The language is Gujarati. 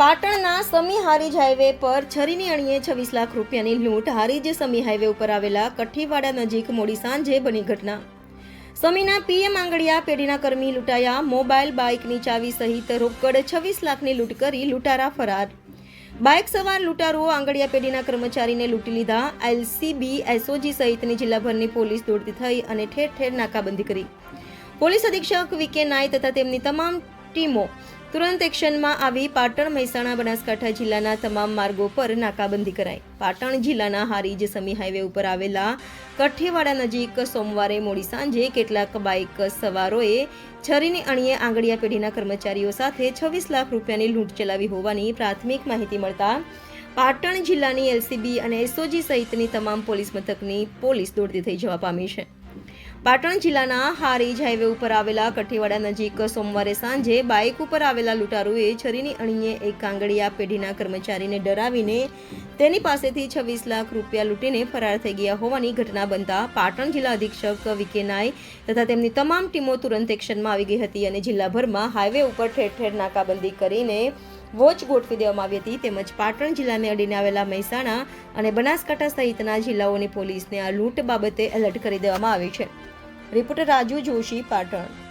પાટણના સમી હારીજ હાઈવે પર છરીની અણીએ છવ્વીસ લાખ રૂપિયાની લૂંટ હારીજ સમી હાઈવે ઉપર આવેલા કઠ્ઠીવાડા નજીક મોડી સાંજે બની ઘટના. સમીના પીએમ આંગડિયા પેઢીના કર્મી લૂંટાયા, મોબાઈલ બાઇકની ચાવી સહિત રોકડ છવ્વીસ લાખની લૂંટ કરી લૂંટારા ફરાર. બાઇક સવાર લૂંટારુઓ આંગડિયા પેઢીના કર્મચારીને લૂંટી લીધા. એલસીબી, એસઓજી સહિતની જિલ્લાભરની પોલીસ દોડતી થઈ અને ઠેર ઠેર નાકાબંધી કરી. પોલીસ અધિક્ષક વી કે નાય તથા તેમની તમામ ટીમો તુરંત એક્શનમાં આવી પાટણ, મહેસાણા, બનાસકાંઠા જિલ્લાના તમામ માર્ગો પર નાકાબંધી કરાઈ. પાટણ જિલ્લાના હારીજ સમી હાઈવે ઉપર આવેલા કઠ્ઠીવાડા નજીક સોમવારે મોડી સાંજે કેટલાક બાઇક સવારોએ છરીની અણીએ આંગળીયા પેઢીના કર્મચારીઓ સાથે છવ્વીસ લાખ રૂપિયાની લૂંટ ચલાવી હોવાની પ્રાથમિક માહિતી મળતા પાટણ જિલ્લાની એલસીબી અને એસઓજી સહિતની તમામ પોલીસ મથકની પોલીસ દોડતી થઈ જવા પામી છે. પાટણ જિલ્લાના હારીજ હાઈવે ઉપર આવેલા કઠીવાડા નજીક સોમવારે સાંજે બાઇક ઉપર આવેલા લૂંટારૂએ છરીની અણીએ એક કાંગડિયા પેઢીના કર્મચારીને ડરાવીને તેની પાસેથી છવ્વીસ લાખ રૂપિયા લૂંટીને ફરાર થઈ ગયા હોવાની ઘટના બનતા પાટણ જિલ્લા અધિક્ષક વિકે નાય તથા તેમની તમામ ટીમો તુરંત એક્શનમાં આવી ગઈ હતી અને જિલ્લાભરમાં હાઈવે ઉપર ઠેર ઠેર નાકાબંધી કરીને વોચ ગોઠવી દેવામાં આવી હતી. તેમજ પાટણ જિલ્લાને અડીને આવેલા મહેસાણા અને બનાસકાંઠા સહિતના જિલ્લાઓની પોલીસને આ લૂંટ બાબતે એલર્ટ કરી દેવામાં આવી છે. રિપોર્ટર રાજુ જોશી પાટણ